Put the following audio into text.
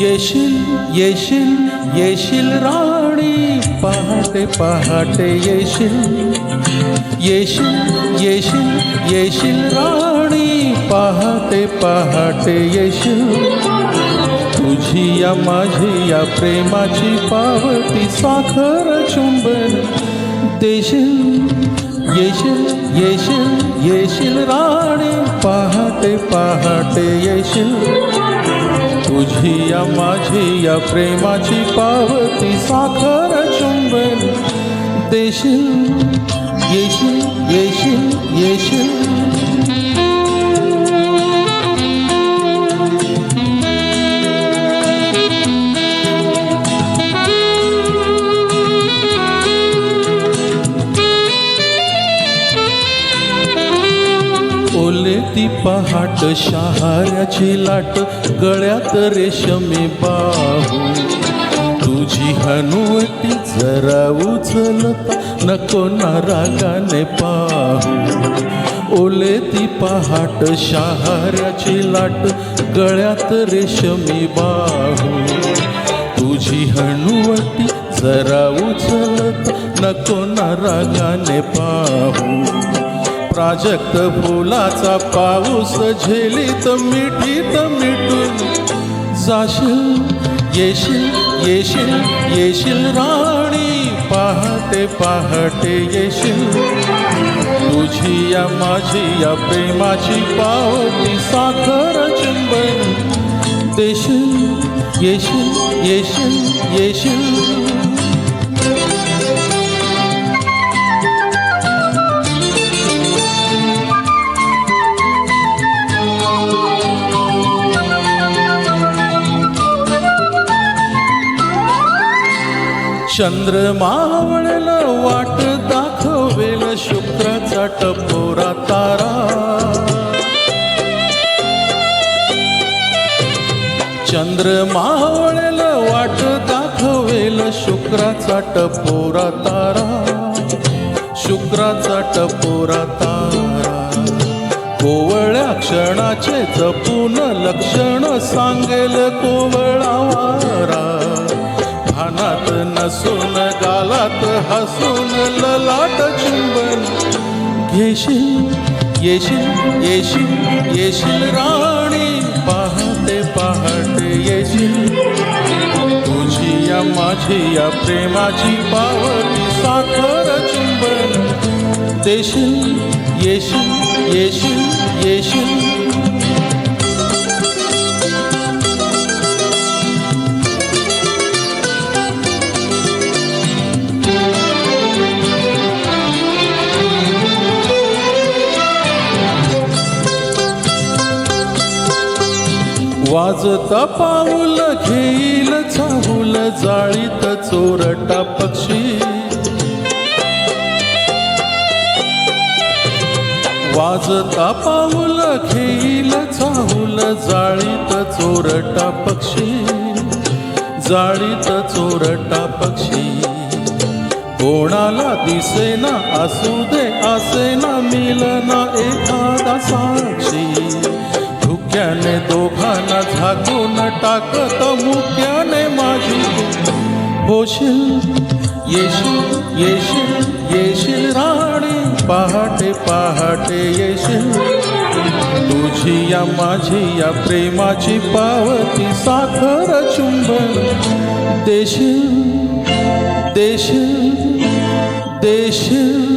येशील येशील येशील राणी पहाटे पहाटे येशील येशील येशील येशील राणी पहाटे पहाटे येशील तुझी या माझी या प्रेमाची पावती साखर चुंबन। देशील येशील येशील येशील राणी पहाटे पहाटे येशील तुझी या माझी या प्रेमाची पावती साखर चुंबन. देशील येशील येशील येशील. ती पहाट शहाऱ्याची लाट गळ्यात रेशमी बाहू. तुझी हनुवटी जरा उचलता नको ना रागाने पाहू. ओले ती पहाट शहाऱ्याची लाट गळ्यात रेशमी बाहू. तुझी हनुवटी जरा उचलता नको ना रागाने पाहू. प्राजक्त फुलाचा पाऊस झेलीत मिठीत मिटून जाशील येशील येशील येशील राणी. पहाटे पहाटे येशील. तुझी या माझी या प्रेमाची पावती साखर चुंबन. देशील येशील येशील येशील. चंद्रमावळल वाट दाखवेल शुक्राचा टपोरा तारा. चंद्रमावळल वाट दाखवेल शुक्राचा टपोरा तारा. शुक्राचा टपोरा तारा. कोवळ्या क्षणाचे जपून लक्षण सांगेल कोवळा वारा. भानात नसून गालात हसून ललाट चुंबन. घेशील येशील येशील येशील राणी. पाहते पहाटे येशील. तुझी या माझी या प्रेमाची पावती साखर चुंबन. देशील येशील येशील येशील. वाजता पाऊल घेईल चाहूल जाळीत चोरटा पक्षी. वाजता पाऊल घेईल चाहूल जाळीत चोरटा पक्षी. जाळीत चोरटा पक्षी. कोणाला दिसेना असू दे असेना मिलना एखादा साक्षी. धुक्याने दोघांना झाकून टाकत मुक्याने माझी होशील. येशील येशील येशील राणी. पहाटे पहाटे येशील. तुझी या माझी या प्रेमाची पावती साखर चुंबन देशील देशील देशील.